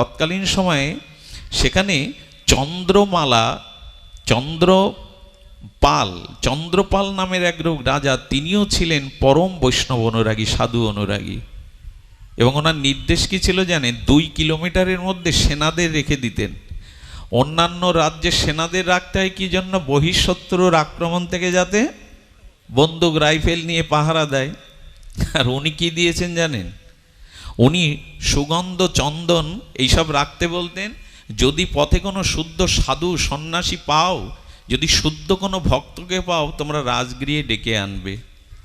তৎকালীন সময়ে সেখানে চন্দ্রমালা চন্দ্র পাল চন্দ্রপাল নামের এক রাজা তিনিও ছিলেন পরম বৈষ্ণব অনুরাগী, সাধু অনুরাগী। এবং ওনার নির্দেশ কি ছিল জানেন? দুই কিলোমিটারের মধ্যে সেনাদের রেখে দিতেন। অন্যান্য রাজ্যে সেনাদের রাখতে হয় কি জন্য? বহিঃশত্রুর আক্রমণ থেকে যাতে বন্দুক, রাইফেল নিয়ে পাহারা দেয়। আর উনি কি দিয়েছেন জানেন? উনি সুগন্ধ চন্দন এইসব রাখতে বলতেন, যদি পথে কোনো শুদ্ধ সাধু সন্ন্যাসী পাও, যদি শুদ্ধ কোনো ভক্তকে পাও, তোমরা রাজগৃহে ডেকে আনবে।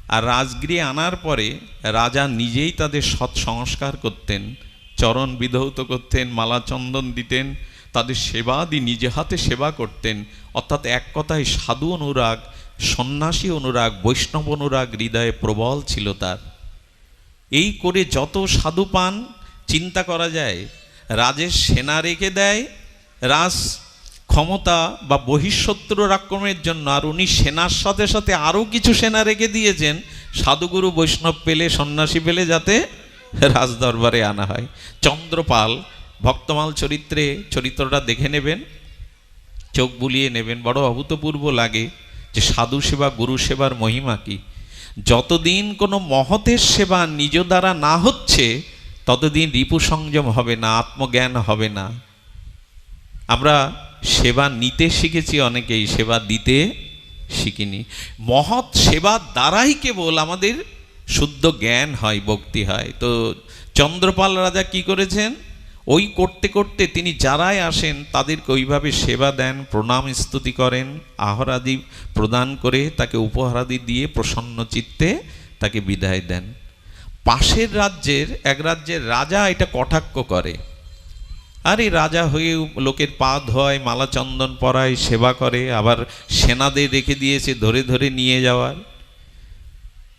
আর রাজগৃহে আনার পরে রাজা নিজেই তাদের সৎ সংস্কার করতেন, চরণ বিধৌত করতেন, মালা চন্দন দিতেন, তাদের সেবাদি নিজে হাতে সেবা করতেন। অর্থাৎ এক কথায় সাধু অনুরাগ, সন্ন্যাসী অনুরাগ, বৈষ্ণব অনুরাগ হৃদয়ে প্রবল ছিল তার। এই করে যত সাধু পান, চিন্তা করা যায়, রাজের সেনা রেখে দেয়, রাজ ক্ষমতা বা বহিঃশত্রুর আক্রমণের জন্য আর উনি সেনার সাথে সাথে আরও কিছু সেনা রেখে দিয়েছেন, সাধুগুরু বৈষ্ণব পেলে, সন্ন্যাসী পেলে যাতে রাজ দরবারে আনা হয়। চন্দ্রপাল, ভক্তমাল চরিত্রে চরিত্রটা দেখে নেবেন, চোখ বুলিয়ে নেবেন, বড় অভূতপূর্ব লাগে যে সাধু সেবা গুরু সেবার মহিমা কি। যতদিন কোনো মহতের সেবা নিজ দ্বারা না হচ্ছে, ততদিন রিপু সংযম হবে না, আত্মজ্ঞান হবে না। আমরা সেবা নিতে শিখেছি অনেকেই, সেবা দিতে শিখিনি। মহৎ সেবার দ্বারাই কেবল আমাদের শুদ্ধ জ্ঞান হয়, ভক্তি হয়। তো চন্দ্রপাল রাজা কি করেছেন? ওই করতে করতে তিনি যারাই আসেন, তাদেরকে ওইভাবে সেবা দেন, প্রণাম, স্তুতি করেন আহরাদি প্রদান করে তাকে উপহারাদি দিয়ে প্রসন্ন চিত্তে তাকে বিদায় দেন। পাশের রাজ্যের, এক রাজ্যের রাজা এটা কটাক্ষ করে। আর রাজা হয়ে লোকের পা ধোয় মালা চন্দন পরায়, সেবা করে, আবার সেনাদের রেখে দিয়েছে ধরে ধরে নিয়ে যাওয়ার।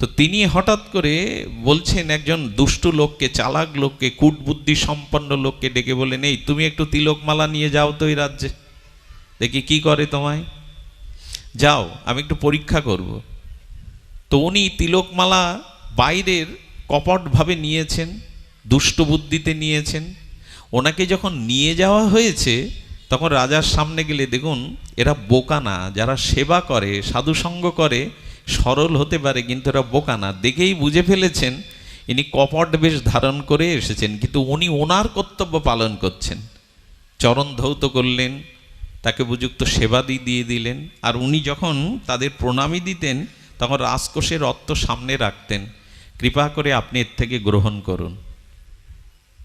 তো তিনি হঠাৎ করে বলছেন একজন দুষ্টু লোককে, চালাক লোককে, কূটবুদ্ধি সম্পন্ন লোককে ডেকে বলেন এই, তুমি একটু তিলকমালা নিয়ে যাও তো এই রাজ্যে। দেখি কি করে তোমায়? যাও, আমি একটু পরীক্ষা করব। তো উনি তিলকমালা বাইরের কপটভাবে নিয়েছেন, দুষ্ট বুদ্ধিতে নিয়েছেন। ওনাকে যখন নিয়ে যাওয়া হয়েছে, তখন রাজার সামনে গেলে দেখুন, এরা বোকা না, যারা সেবা করে, সাধুসঙ্গ করে সরল হতে পারে, কিন্তু এরা বোকা না। দেখেই বুঝে ফেলেছেন, ইনি কপট বেশ ধারণ করে এসেছেন, কিন্তু উনি ওনার কর্তব্য পালন করছেন। চরণ ধৌত করলেন, তাকে উপযুক্ত সেবাদি দিয়ে দিলেন, আর উনি যখন তাদের প্রণামী দিতেন, তখন রাজকোষের অর্থ সামনে রাখতেন। কৃপা করে আপনি এর থেকে গ্রহণ করুন।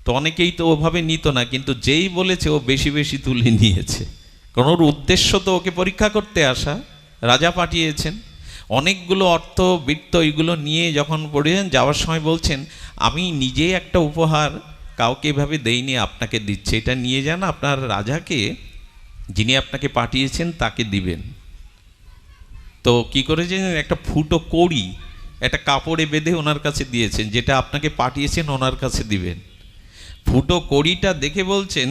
তো অনেকেই তো ওভাবে নিত না, কিন্তু যেই বলেছে, ও বেশি বেশি তুলে নিয়েছে। কারণ ওর উদ্দেশ্য তো ওকে পরীক্ষা করতে আসা। রাজা পাঠিয়েছেন। অনেকগুলো অর্থ, বৃত্ত এইগুলো নিয়ে যখন পড়েছেন, যাওয়ার সময় বলছেন, আমি নিজে একটা উপহার কাউকে এভাবে দেইনি, আপনাকে দিচ্ছে। এটা নিয়ে যান, আপনার রাজাকে যিনি আপনাকে পাঠিয়েছেন, তাকে দিবেন। তো কি করেছেন? একটা ফুটো কড়ি, একটা কাপড়ে বেঁধে ওনার কাছে দিয়েছেন, যেটা আপনাকে পাঠিয়েছেন, ওনার কাছে দিবেন। ফুটো কড়িটা দেখে বলছেন,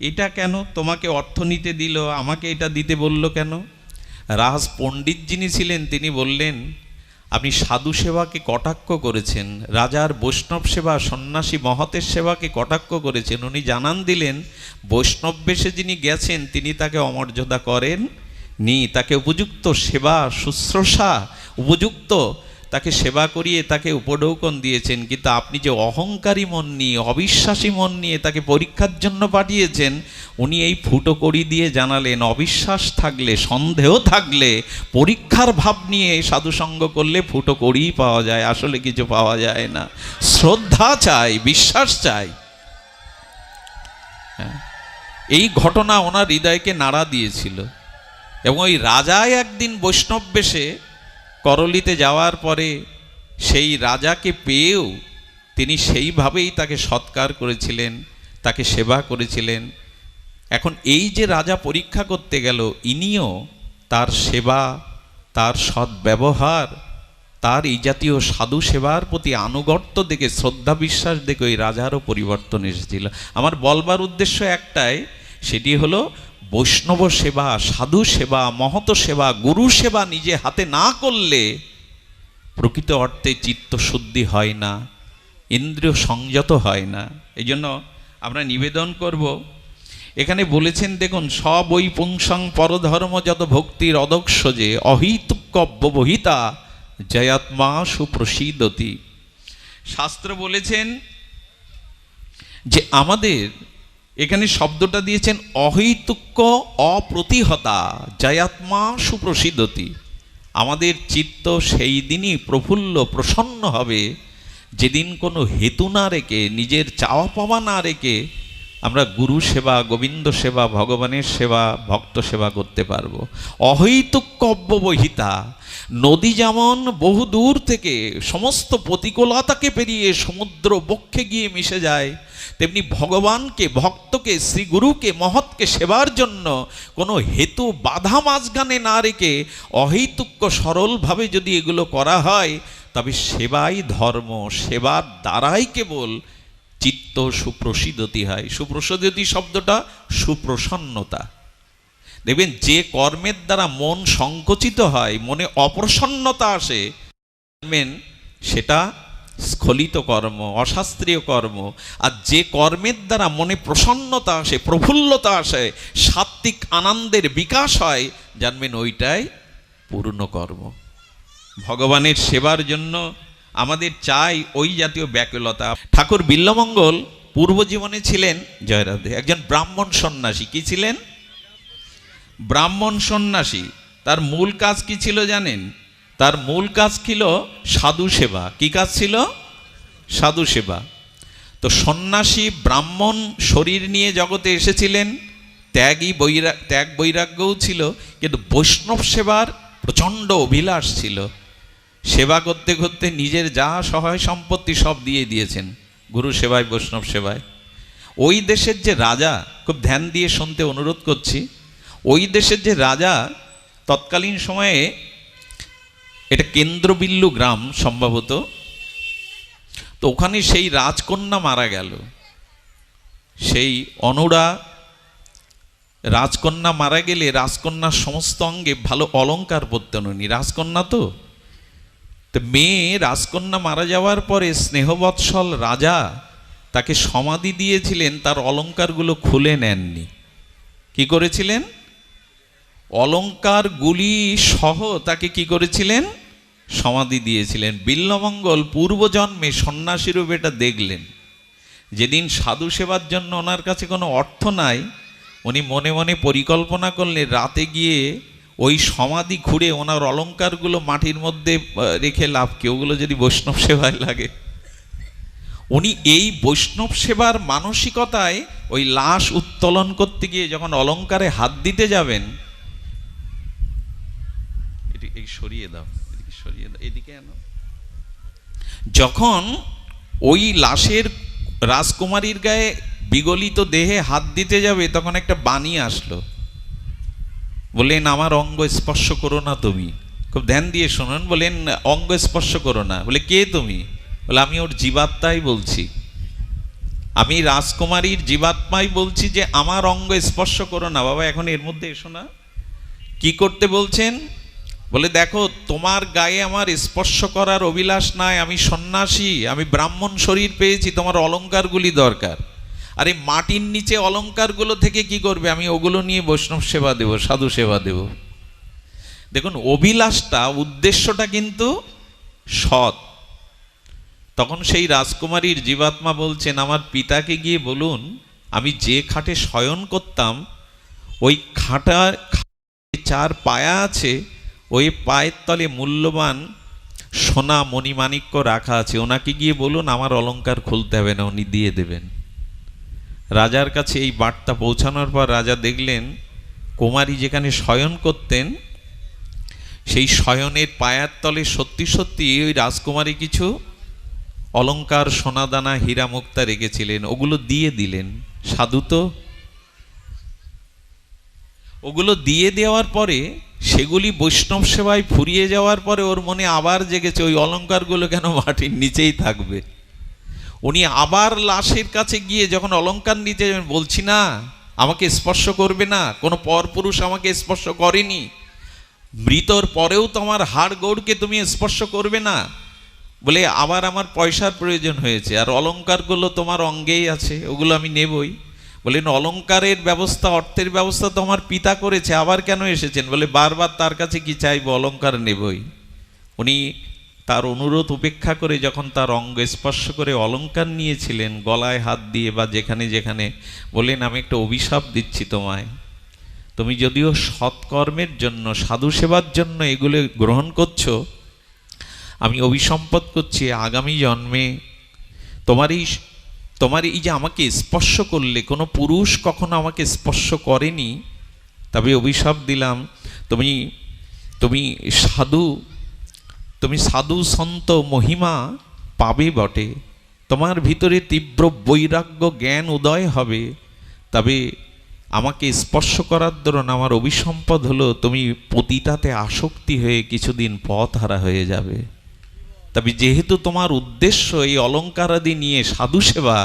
এটা কেন? তোমাকে অর্থ নিতে দিল, আমাকে এটা দিতে বলল কেন? রাজ পণ্ডিত যিনি ছিলেন, তিনি বললেন, আপনি সাধু সেবাকে কটাক্ষ করেছেন, রাজার বৈষ্ণব সেবা, সন্ন্যাসী মহতের সেবাকে কটাক্ষ করেছেন, উনি জানান দিলেন, বৈষ্ণব বেশে যিনি গেছেন, তিনি তাকে অমর্যাদা করেন। নি, তাকে উপযুক্ত সেবা, শুশ্রূষা, উপযুক্ত তাকে সেবা করিয়ে তাকে উপডৌকন দিয়েছেন, কিন্তু আপনি যে অহংকারী মন নিয়ে, অবিশ্বাসী মন নিয়ে তাকে পরীক্ষার জন্য পাঠিয়েছেন, উনি এই ফুটো করি দিয়ে জানালেন, অবিশ্বাস থাকলে, সন্দেহ থাকলে, পরীক্ষার ভাব নিয়ে সাধুসঙ্গ করলে ফুটো করেই পাওয়া যায়, আসলে কিছু পাওয়া যায় না। শ্রদ্ধা চাই, বিশ্বাস চাই। হ্যাঁ। এই ঘটনা ওনার হৃদয়কে নাড়া দিয়েছিল। এবং ওই রাজাই একদিন বৈষ্ণব বেশে করলিতে যাওয়ার পরে সেই রাজাকে পেয়েও তিনি সেইভাবেই তাকে সৎকার করেছিলেন, তাকে সেবা করেছিলেন। এখন এই যে রাজা পরীক্ষা করতে গেল, ইনিও তার সেবা, তার সৎ ব্যবহার তার এই জাতীয় সাধু সেবার প্রতি আনুগত্য দেখে, শ্রদ্ধা বিশ্বাস দেখে ওই রাজারও পরিবর্তন এসেছিল। আমার বলবার উদ্দেশ্য একটাই, সেটি হলো বৈষ্ণব সেবা, সাধু সেবা মহত সেবা, গুরু সেবা নিজে হাতে না করলে প্রকৃত অর্থে চিত্ত শুদ্ধি হয় না, ইন্দ্রিয় সংযত হয় না। এই জন্য আমরা নিবেদন করব, এখানে বলেছেন, দেখুন, সব ওই পুংসং পরধর্ম যত ভক্তির অদক্ষ যে অহিতুক্যব্যবহিতা জয়াত্মা সুপ্রসিদ্ধতি শাস্ত্র বলেছেন যে, আমাদের এখানে শব্দটা দিয়েছেন অহৈতুক্য অপ্রতিহতা, জয়াত্মা সুপ্রসিদ্ধতি। আমাদের চিত্ত সেই দিনই প্রফুল্ল প্রসন্ন হবে। যেদিন কোনো হেতু না রেখে, নিজের চাওয়া পাওয়া না রেখে আমরা গুরু সেবা, গোবিন্দ সেবা, ভগবানের সেবা, ভক্ত সেবা করতে পারব। অহৈতুক্য অব্যবহিতা নদী যেমন বহু দূর থেকে সমস্ত প্রতিকূলতাকে পেরিয়ে সমুদ্র বক্ষে গিয়ে মিশে যায় তেমনি ভগবানকে, ভক্তকে শ্রী গুরুকে মহৎকে সেবার জন্য কোনো হেতু বাধা মাঝখানে না রেখে অহৈতুক্য সরলভাবে যদি এগুলো করা হয়, তবে সেবাই ধর্ম, সেবার দ্বারাই কেবল চিত্ত সুপ্রসিদ্ধতি হয়। সুপ্রসিদ্ধতি শব্দটা সুপ্রসন্নতা। দেখবেন, যে কর্মের দ্বারা মন সংকুচিত হয়, মনে অপ্রসন্নতা আসে সেটা স্খলিত কর্ম, অশাস্ত্রীয় কর্ম, আর যে কর্মের দ্বারা মনে প্রসন্নতা আসে, প্রফুল্লতা আসে সাত্বিক আনন্দের বিকাশ হয়, জানবেন ওইটাই পূর্ণ কর্ম। ভগবানের সেবার জন্য আমাদের চাই ওই জাতীয় ব্যাকুলতা। ঠাকুর বিল্লমঙ্গল পূর্ব জীবনে ছিলেন জয়রাধে একজন ব্রাহ্মণ সন্ন্যাসী। কি ছিলেন? ব্রাহ্মণ সন্ন্যাসী। তার মূল কাজ কি ছিল জানেন? তার মূল কাজ ছিল সাধু সেবা। কি কাজ ছিল? সাধু সেবা। তো সন্ন্যাসী ব্রাহ্মণ শরীর নিয়ে জগতে এসেছিলেন। ত্যাগই বৈরা, ত্যাগ বৈরাগ্যও ছিল, কিন্তু বৈষ্ণব সেবার প্রচণ্ড অভিলাষ ছিল। সেবা করতে করতে নিজের যা সহায় সম্পত্তি সব দিয়ে দিয়েছেন, গুরু সেবায়, বৈষ্ণব সেবায়। ওই দেশের যে রাজা, খুব ধ্যান দিয়ে শুনতে অনুরোধ করছি, ওই দেশের যে রাজা তৎকালীন সময়ে এটা কেন্দ্রবিল্লু গ্রাম সম্ভবত। তো ওখানে সেই রাজকন্যা মারা গেল। সেই অনুরা রাজকন্যা মারা গেলে রাজকন্যার সমস্ত অঙ্গে ভালো অলঙ্কার পরতেন উনি। রাজকন্যা তো? তো মেয়ে রাজকন্যা মারা যাওয়ার পরে স্নেহবৎসল রাজা তাকে সমাধি দিয়েছিলেন, তার অলঙ্কারগুলো খুলে নেননি। কি করেছিলেন? অলঙ্কারগুলি সহ তাকে কি করেছিলেন? সমাধি দিয়েছিলেন। বিল্লমঙ্গল পূর্বজন্মে সন্ন্যাসী রূপে এটা দেখলেন। যেদিন সাধু সেবার জন্য ওনার কাছে কোনো অর্থ নাই, উনি মনে মনে পরিকল্পনা করলেন, রাতে গিয়ে ওই সমাধি ঘুরে ওনার অলঙ্কারগুলো মাটির মধ্যে রেখে লাভ কি? ওগুলো যদি বৈষ্ণব সেবায় লাগে। উনি এই বৈষ্ণব সেবার মানসিকতায় ওই লাশ উত্তোলন করতে গিয়ে যখন অলঙ্কারে হাত দিতে যাবেন এই সরিয়ে দাও, এদিকে সরিয়ে দাও, এদিকে আনো। যখন ওই লাশের রাজকুমারীর গায়ে বিগলিত দেহে হাত দিতে যাবে, তখন একটা বাণী আসলো। বললেন, আমার অঙ্গ স্পর্শ করো না তুমি। খুব ধ্যান দিয়ে শুনুন বলেন অঙ্গ স্পর্শ করো না। বলে, কে তুমি? বলে, আমি ওর জীবাত্মাই বলছি। আমি রাজকুমারীর জীবাত্মাই বলছি যে, আমার অঙ্গ স্পর্শ করো না। বাবা, এখন এর মধ্যে এসো না। কি করতে বলছেন? বলে, দেখো, তোমার গায়ে আমার স্পর্শ করার অভিলাষ নাই। আমি সন্ন্যাসী, আমি ব্রাহ্মণ শরীর পেয়েছি, তোমার অলঙ্কারগুলি দরকার। আরে, মাটির নিচে অলঙ্কারগুলো থেকে কি করবে? আমি ওগুলো নিয়ে বৈষ্ণব সেবা দেব, সাধু সেবা দেব। দেখুন, অভিলাষটা, উদ্দেশ্যটা কিন্তু সৎ। তখন সেই রাজকুমারীর জীবাত্মা বলছেন, আমার পিতাকে গিয়ে বলুন, আমি যে খাটে শয়ন করতাম, ওই খাটার চার পায়া আছে ওই পায়ের তলে মূল্যবান সোনা মণিমাণিক্য রাখা আছে। ওনাকে গিয়ে বলুন, আমার অলংকার খুলতে হবে না, উনি দিয়ে দেবেন। রাজার কাছে এই বার্তা পৌঁছানোর পর রাজা দেখলেন, কুমারী যেখানে শয়ন করতেন, সেই শয়নের পায়ার তলে সত্যি সত্যি ওই রাজকুমারী কিছু অলংকার, সোনাদানা হীরা মুক্তা রেখেছিলেন। ওগুলো দিয়ে দিলেন। সাধু তো, ওগুলো দিয়ে দেওয়ার পরে সেগুলি বৈষ্ণব সেবায় ফুরিয়ে যাওয়ার পরে ওর মনে আবার জেগেছে, ওই অলংকারগুলো কেন মাটির নিচেই থাকবে? উনি আবার লাশের কাছে গিয়ে যখন অলঙ্কার নিতে বলছি না, আমাকে স্পর্শ করবে না, কোনো পরপুরুষ আমাকে স্পর্শ করেনি। মৃতর পরেও তোমার হাড় গৌড়কে তুমি স্পর্শ করবে না। বলে আবার আমার পয়সার প্রয়োজন হয়েছে, আর অলঙ্কারগুলো তোমার অঙ্গেই আছে, ওগুলো আমি নেবই। বলেন অলংকারের ব্যবস্থা, অর্থের ব্যবস্থা তো আমার পিতা করেছে, আবার কেন এসেছেন? বলে, বারবার তার কাছে কি চাইব? অলংকার নেবই। উনি তার অনুরোধ উপেক্ষা করে যখন তার অঙ্গ স্পর্শ করে অলংকার নিয়েছিলেন, গলায় হাত দিয়ে বা যেখানে যেখানে বললেন আমি একটা অভিশাপ দিচ্ছি তোমায়। তুমি যদিও সৎকর্মের জন্য সাধু সেবার জন্য এগুলো গ্রহণ করছ, আমি অভিসম্পদ করছি আগামী জন্মে। তোমার এই তোমার এই যে আমাকে স্পর্শ করলে, কোনো পুরুষ কখনো আমাকে স্পর্শ করেনি? তবে অভিশাপ দিলাম, তুমি তুমি সাধু তুমি সাধু সন্ত মহিমা পাবে বটে। তোমার ভিতরে তীব্র বৈরাগ্য, জ্ঞান, উদয় হবে। তবে আমাকে স্পর্শ করার দরুন আমার অভিসম্পদ হলো, তুমি পতিতাতে আসক্তি হয়ে কিছুদিন পথ হারা হয়ে যাবে। তবে যেহেতু তোমার উদ্দেশ্য এই অলঙ্কারাদি নিয়ে সাধু সেবা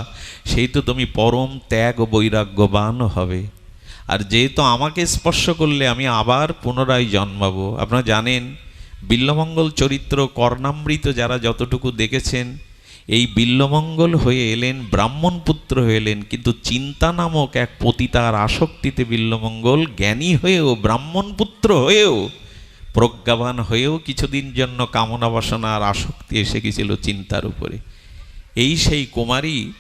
সেহেতু তুমি পরম ত্যাগ ও বৈরাগ্যবান হবে। আর যেহেতু আমাকে স্পর্শ করলে আমি আবার পুনরায় জন্মাবো। আপনারা জানেন, বিল্লমঙ্গল চরিত্র কর্ণামৃত যারা যতটুকু দেখেছেন, এই বিল্লমঙ্গল হয়ে এলেন, ব্রাহ্মণ পুত্র হয়ে এলেন, কিন্তু চিন্তা নামক এক পতিতার আসক্তিতে বিল্লমঙ্গল জ্ঞানী হয়েও, ব্রাহ্মণ পুত্র হয়েও প্রজ্ঞাবান হয়েও কিছুদিন জন্য কামনা বাসনা আর আসক্তি এসে গেছিল চিন্তার উপরে। এই সেই কুমারী,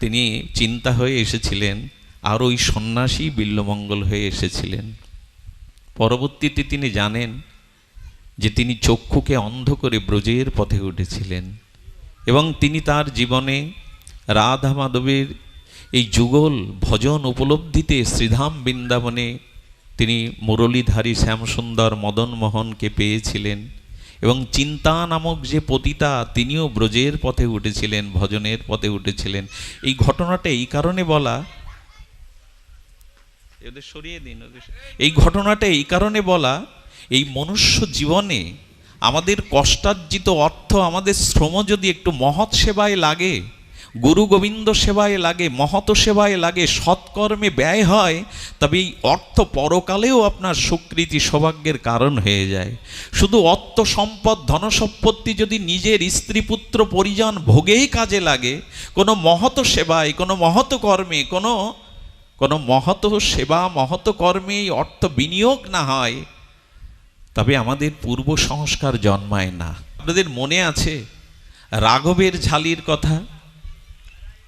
তিনি চিন্তা হয়ে এসেছিলেন, আর ওই সন্ন্যাসী বিল্লমঙ্গল হয়ে এসেছিলেন। পরবর্তীতে তিনি জানেন যে তিনি চক্ষুকে অন্ধ করে ব্রজের পথে উঠেছিলেন এবং তিনি তার জীবনে রাধা মাধবের এই যুগল ভজন উপলব্ধিতে শ্রীধাম বৃন্দাবনে তিনি মুরলীধারী শ্যামসুন্দর মদন মোহনকে পেয়েছিলেন এবং চিন্তা নামক যে পতিতা তিনিও ব্রজের পথে উঠেছিলেন, ভজনের পথে উঠেছিলেন। এই ঘটনাটা এই কারণে বলা, এদের সরিয়ে দিন, ওদের এই ঘটনাটা এই কারণে বলা, এই মনুষ্য জীবনে আমাদের কষ্টার্জিত অর্থ, আমাদের শ্রম যদি একটু মহৎ সেবায় লাগে গুরু গোবিন্দ সেবায় লাগে, মহৎ সেবায় লাগে, সৎকর্মে ব্যয় হয়, তবে এই অর্থ পরকালেও আপনার সুকৃতি সৌভাগ্যের কারণ হয়ে যায়। শুধু অর্থ সম্পদ ধনসম্পত্তি যদি নিজের স্ত্রী পুত্র পরিজন ভোগেই কাজে লাগে, কোনো মহৎ সেবায়, কোনো মহৎ কর্মে, কোনো কোনো মহৎ সেবা, মহৎ কর্মে এই অর্থ বিনিয়োগ না হয়, তবে আমাদের পূর্ব সংস্কার জন্মায় না। আপনাদের মনে আছে রাঘবের ঝালির কথা?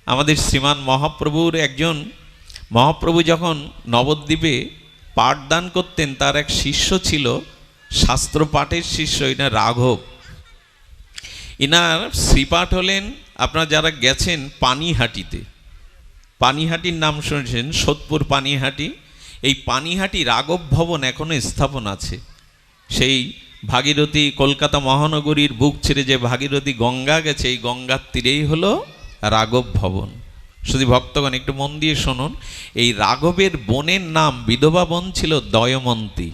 আমাদের শ্রীমান মহাপ্রভুর একজন, মহাপ্রভু যখন নবদ্বীপে পাঠদান করতেন, তার এক শিষ্য ছিল শাস্ত্র পাঠের শিষ্য এটা রাঘব। ইনার শ্রীপাঠ হলেন, আপনারা যারা গেছেন পানিহাটিতে, পানিহাটির নাম শুনেছেন, সোদপুর পানিহাটি। এই পানিহাটি রাঘব ভবন এখনও স্থাপন আছে। সেই ভাগীরথী কলকাতা মহানগরীর বুক ছেড়ে যে ভাগীরথী গঙ্গা গেছে, এই গঙ্গার তীরেই হলো রাঘব ভবন। শুধু ভক্তগণ, একটু মন দিয়ে শুনুন, এই রাঘবের বোনের নাম বিধবা বোন ছিল দয়মন্তী।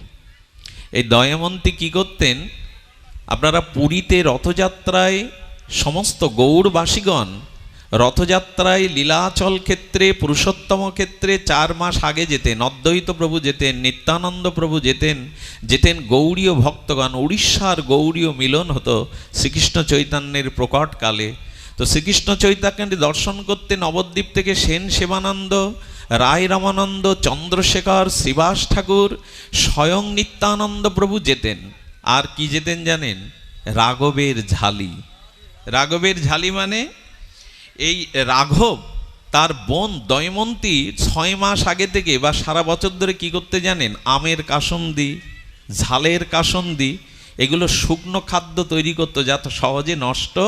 এই দয়মন্তী কি করতেন? আপনারা পুরীতে রথযাত্রায় সমস্ত গৌড়বাসীগণ রথযাত্রায় লীলাচল ক্ষেত্রে, পুরুষোত্তম ক্ষেত্রে চার মাস আগে যেতেন, অদ্বৈত প্রভু যেতেন, নিত্যানন্দ প্রভু যেতেন যেতেন গৌড়ীয় ভক্তগণ। উড়িষ্যার গৌড়ীয় মিলন হতো শ্রীকৃষ্ণ চৈতন্যের প্রকটকালে। তো শ্রীকৃষ্ণ চৈতন্যকে দর্শন করতে নবদ্বীপ থেকে সেন সেবানন্দ, রায় রামানন্দ, চন্দ্রশেখর, শ্রীবাস ঠাকুর, স্বয়ং নিত্যানন্দ প্রভু যেতেন। আর কি যেতেন জানেন? রাঘবের ঝালি। রাঘবের ঝালি মানে এই রাঘব তার বোন দয়মন্তী ছয় মাস আগে থেকে বা সারা বছর ধরে কি করতে জানেন? আমের কাসন্দি, ঝালের কাসন্দি, এগুলো শুকনো খাদ্য তৈরি করতো যাতে সহজে নষ্ট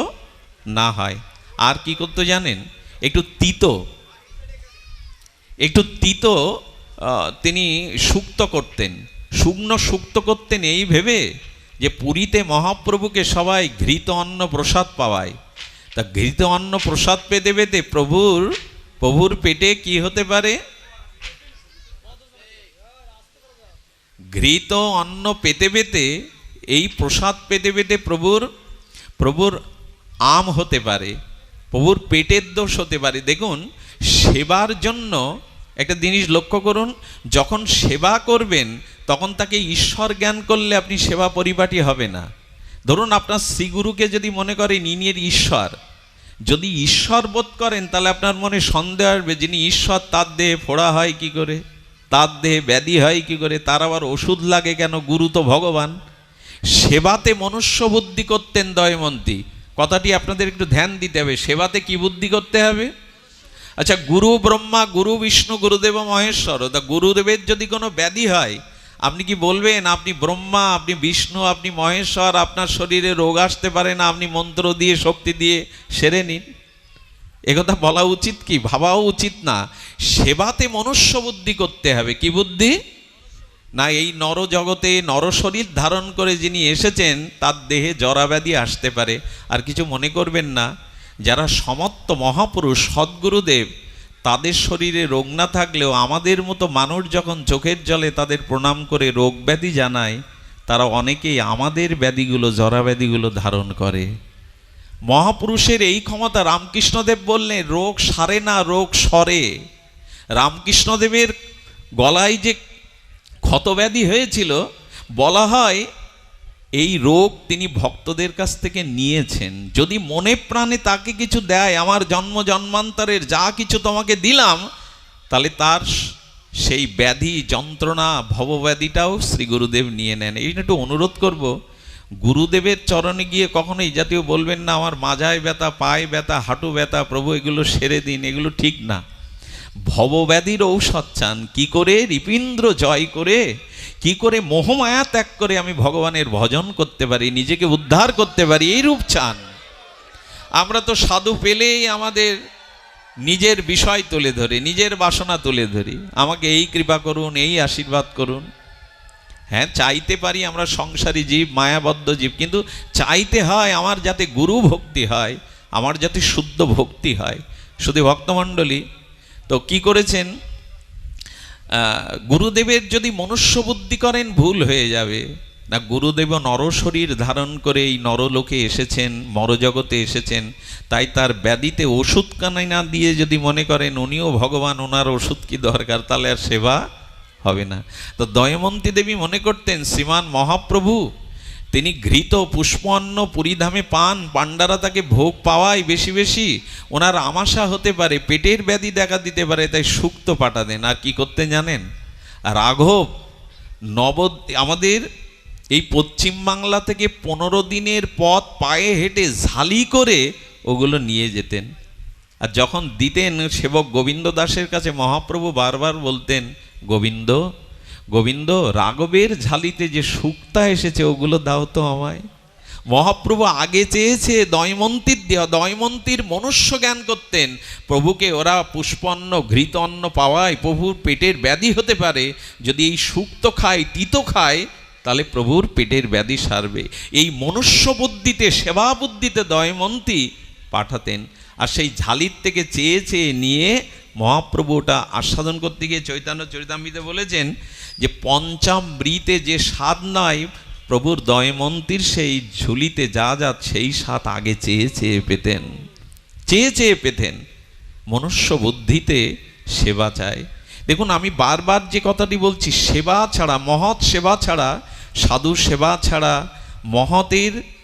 না হয়। আর কি করতে জানেন? একটু তিতো। একটু তিতো তিনি সুক্ত করতেন। শুকনো সুক্ত করতেন এই ভেবে যে পুরীতে মহাপ্রভুকে সবাই ঘৃত অন্ন প্রসাদ পাওয়ায়। তা ঘৃত অন্ন প্রসাদ পেতে পেতে প্রভুর প্রভুর পেটে কি হতে পারে? ঘৃত অন্ন পেতে পেতে এই প্রসাদ পেতে পেতে প্রভুর প্রভুর আম হতে পারে, প্রভুর পেটের দোষ হতে পারে। দেখুন, সেবার জন্য একটা জিনিস লক্ষ্য করুন, যখন সেবা করবেন, তখন তাকে ঈশ্বর জ্ঞান করলে আপনি সেবা পরিপাটি হবে না। ধরুন, আপনার শ্রীগুরুকে যদি মনে করেন ইনির ঈশ্বর, যদি ঈশ্বর বোধ করেন, তাহলে আপনার মনে সন্দেহ আসবে, যিনি ঈশ্বর, তার দেহে ফোড়া হয় কি করে? তার দেহে ব্যাধি হয় কি করে? তার আবার ওষুধ লাগে কেন? গুরু তো ভগবান। সেবাতে মনুষ্য বুদ্ধি করতেন দয়মন্তী। কথাটি আপনাদের একটু ধ্যান দিতে হবে, সেবাতে কি বুদ্ধি করতে হবে? আচ্ছা গুরু ব্রহ্মা, গুরু বিষ্ণু, গুরুদেব মহেশ্বর, তা গুরুদেবের যদি কোনো ব্যাধি হয়, আপনি কি বলবেন, আপনি ব্রহ্মা, আপনি বিষ্ণু, আপনি মহেশ্বর, আপনার শরীরে রোগ আসতে পারে না, আপনি মন্ত্র দিয়ে, শক্তি দিয়ে সেরে নিন? একথা বলা উচিত কি? ভাবাও উচিত না। সেবাতে মনুষ্য বুদ্ধি করতে হবে, কি বুদ্ধি? না এই নর জগতে নরশরীর ধারণ করে যিনি এসেছেন, তার দেহে জরাব্যাধি আসতে পারে। আর কিছু মনে করবেন না, যারা সমত্ত মহাপুরুষ সদ্গুরুদেব, তাদের শরীরে রোগ না থাকলেও আমাদের মতো মানুষ যখন চোখের জলে তাদের প্রণাম করে রোগ ব্যাধি জানায়, তারা অনেকেই আমাদের ব্যাধিগুলো জরাব্যাধিগুলো ধারণ করে। মহাপুরুষের এই ক্ষমতা রামকৃষ্ণদেব বললেন, রোগ সারে না, রোগ সরে। রামকৃষ্ণদেবের গলায় যে ক্ষতব্যাধি হয়েছিল, বলা হয় এই রোগ তিনি ভক্তদের কাছ থেকে নিয়েছেন। যদি মনে প্রাণে তাকে কিছু দেয়, আমার জন্ম জন্মান্তরের যা কিছু তোমাকে দিলাম, তাহলে তার সেই ব্যাধি, যন্ত্রণা, ভবব্যাধিটাও শ্রী গুরুদেব নিয়ে নেন। এই একটু অনুরোধ করব, গুরুদেবের চরণে গিয়ে কখনো এই জাতীয় বলবেন না, আমার মাজায় ব্যথা, পায়ে ব্যথা, হাঁটু ব্যথা, প্রভু এগুলো সেরে দিন, এগুলো ঠিক না। ভবব্যাধির ঔষধ চান। কি করে? রিপীন্দ্র জয় করে। কি করে মোহমায়া ত্যাগ করে আমি ভগবানের ভজন করতে পারি, নিজেকে উদ্ধার করতে পারি, এই রূপ চান। আমরা তো সাধু পেলেই আমাদের নিজের বিষয় তুলে ধরি, নিজের বাসনা তুলে ধরি। আমাকে এই কৃপা করুন, এই আশীর্বাদ করুন। হ্যাঁ চাইতে পারি আমরা সংসারী জীব, মায়াবদ্ধ জীব, কিন্তু চাইতে হয় আমার যাতে গুরু ভক্তি হয়, আমার যাতে শুদ্ধ ভক্তি হয়। শুধু ভক্তমণ্ডলী তো কি করেছেন? গুরুদেবের যদি মনুষ্য বুদ্ধি করেন, ভুল হয়ে যাবে। না গুরুদেব নরশরীর ধারণ করে এই নরলোকে এসেছেন, মরজগতে এসেছেন। তাই তার ব্যাধিতে ওষুধ কানাই না দিয়ে যদি মনে করেন, উনিও ভগবান, ওনার ওষুধ কি দরকার, তাহলে আর সেবা হবে না। তো দয়মন্তী দেবী মনে করতেন, শ্রীমান মহাপ্রভু তিনি ঘৃত পুষ্পন্ন পরিধামে পান। পাণ্ডারা তাকে ভোগ পাওয়াই বেশি বেশি। ওনার আমাশা হতে পারে, পেটের ব্যাধি দেখা দিতে পারে, তাই সুক্ত পাঠা দেন। আর কি করতে জানেন? রাঘব, নব, আমাদের এই পশ্চিম বাংলা থেকে পনেরো দিনের পথ পায়ে হেঁটে ঝালি করে ওগুলো নিয়ে যেতেন। আর যখন দিতেন সেবক গোবিন্দ দাসের কাছে, মহাপ্রভু বারবার বলতেন, গোবিন্দ গোবিন্দ, রাঘবের ঝালিতে যে শুক্তা এসেছে, ওগুলো দাও তো আমায়। মহাপ্রভু আগে চেয়েছে দয়মন্তীর দেওয়া, দয়মন্তীর মনুষ্য জ্ঞান করতেন। প্রভুকে ওরা পুষ্পন্ন ঘৃত অন্ন পাওয়ায় প্রভুর পেটের ব্যাধি হতে পারে। যদি এই সুক্ত খায়, তিতো খায়, তাহলে প্রভুর পেটের ব্যাধি সারবে। এই মনুষ্য বুদ্ধিতে, সেবা বুদ্ধিতে দয়মন্তী পাঠাতেন। আর সেই ঝালির থেকে চেয়ে চেয়ে নিয়ে মহাপ্রভু ওটা আস্বাদন করতে গিয়ে চৈতন্য চরিতামৃতে বলেছেন যে পঞ্চামৃতে যে স্বাদ নয় প্রভুর দয়মন্তীর সেই ঝুলিতে যা যা সেই স্বাদ আগে চেয়ে চেয়ে পেতেন। চেয়ে চেয়ে পেতেন। মনুষ্য বুদ্ধিতে সেবা চায়। দেখুন, আমি বারবার যে কথাটি বলছি, সেবা ছাড়া, মহৎ সেবা ছাড়া, সাধু সেবা ছাড়া মহতের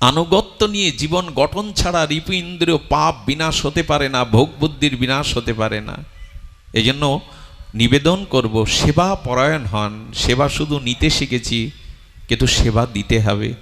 আনুগত্য নিয়ে জীবন গঠন ছাড়া রিপু ইন্দ্রিয় পাপ বিনাশ হতে পারে না, ভোগ বুদ্ধির বিনাশ হতে পারে না। এই জন্য নিবেদন করব, সেবা পরায়ণ হন। সেবা শুধু নিতে শিখেছি, কিন্তু সেবা দিতে হবে।